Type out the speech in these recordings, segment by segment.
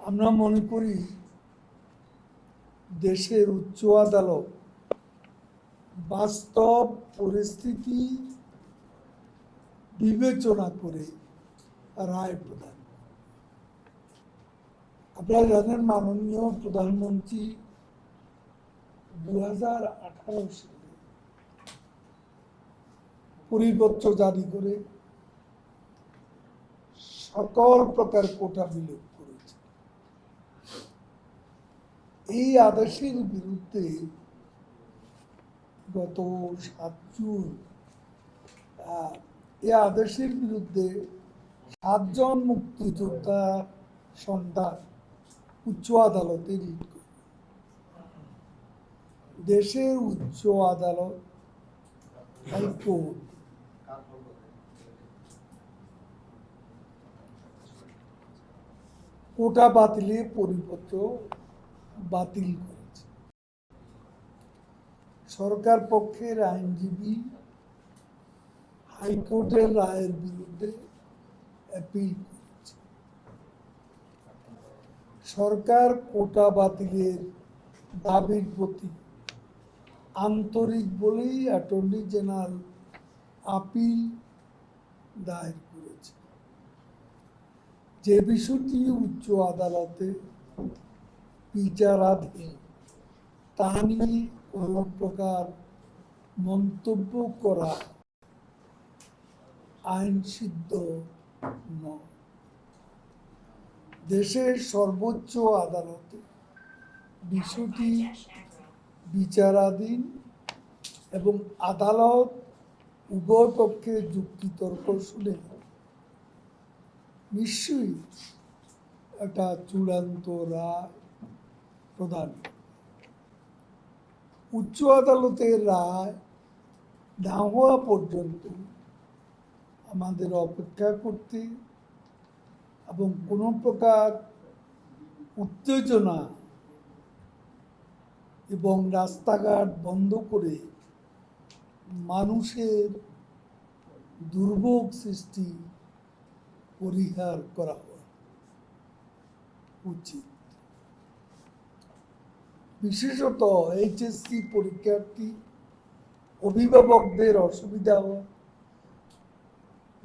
আমরা মনে করি দেশের উচ্চ আদালত বাস্তব পরিস্থিতি বিবেচনা করে রায় প্রদান। আপনারা জানেন মাননীয় প্রধানমন্ত্রী দু হাজার আঠারো সালে পরিপত্র জারি করে সকল প্রকার কোটা বিলোপ করেছে এই আদেশের বিরুদ্ধে গত সাত জুন এই আদেশের বিরুদ্ধে সাতজন মুক্তিযোদ্ধা সন্তান উচ্চ আদালতে রিট দেশের উচ্চ আদালত, হাইকোর্ট কোটা বাতিলের পরিপত্র বাতিল করেছে। সরকার পক্ষের আইনজীবী হাইকোর্টের রায়ের বিরুদ্ধে অ্যাপিল করেছে। সরকার কোটা বাতিলের দাবির প্রতি আন্তরিক বলেই অ্যাটর্নি জেনারেল আপিল দায়ের করেছে। যে বিষয়টি উচ্চ আদালতে বিচারাধীন তা নিয়ে কোনো প্রকার মন্তব্য করা আইন সিদ্ধ নয়। দেশের সর্বোচ্চ আদালতে বিষয়টি বিচারাধীন এবং আদালত উভয় পক্ষে যুক্তিতর্ক শুনে নিশ্চয়ই একটা চূড়ান্ত রায়। প্রদান উচ্চ আদালতের রায় না হওয়া পর্যন্ত আমাদের অপেক্ষা করতে এবং কোনো প্রকার উত্তেজনা এবং রাস্তাঘাট বন্ধ করে মানুষের দুর্ভোগ সৃষ্টি পরিহার করা উচিত। বিশেষত এইচএসসি পরীক্ষার্থী, অভিভাবকদের অসুবিধা হয়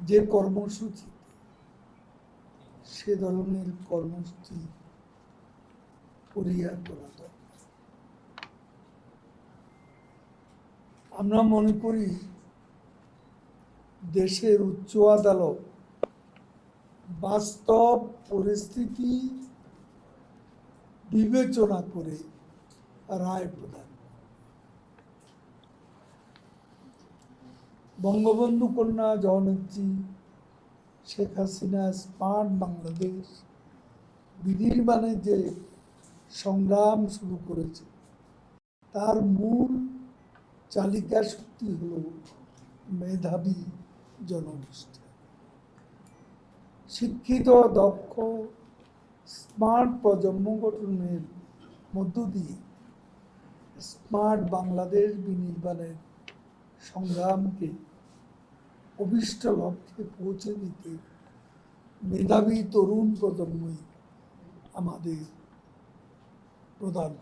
যে কর্মসূচি, সে ধরনের কর্মসূচি পরিহার করা আমরা মনে করি দেশের উচ্চ আদালত বাস্তব পরিস্থিতি বিবেচনা করে রায় প্রদান। বঙ্গবন্ধু কন্যা জননেত্রী শেখ হাসিনা স্মার্ট বাংলাদেশ বিনির্মাণে যে সংগ্রাম শুরু করেছে, তার মূল চালিকা শক্তি হল মেধাবী জনগোষ্ঠী শিক্ষিত, দক্ষ, স্মার্ট প্রজন্ম গঠনের মধ্য দিয়ে স্মার্ট বাংলাদেশ বিনির্মাণের সংগ্রামকে অভিষ্ট লক্ষ্যে পৌঁছে দিতে মেধাবী তরুণ প্রজন্মই আমাদের প্রধান।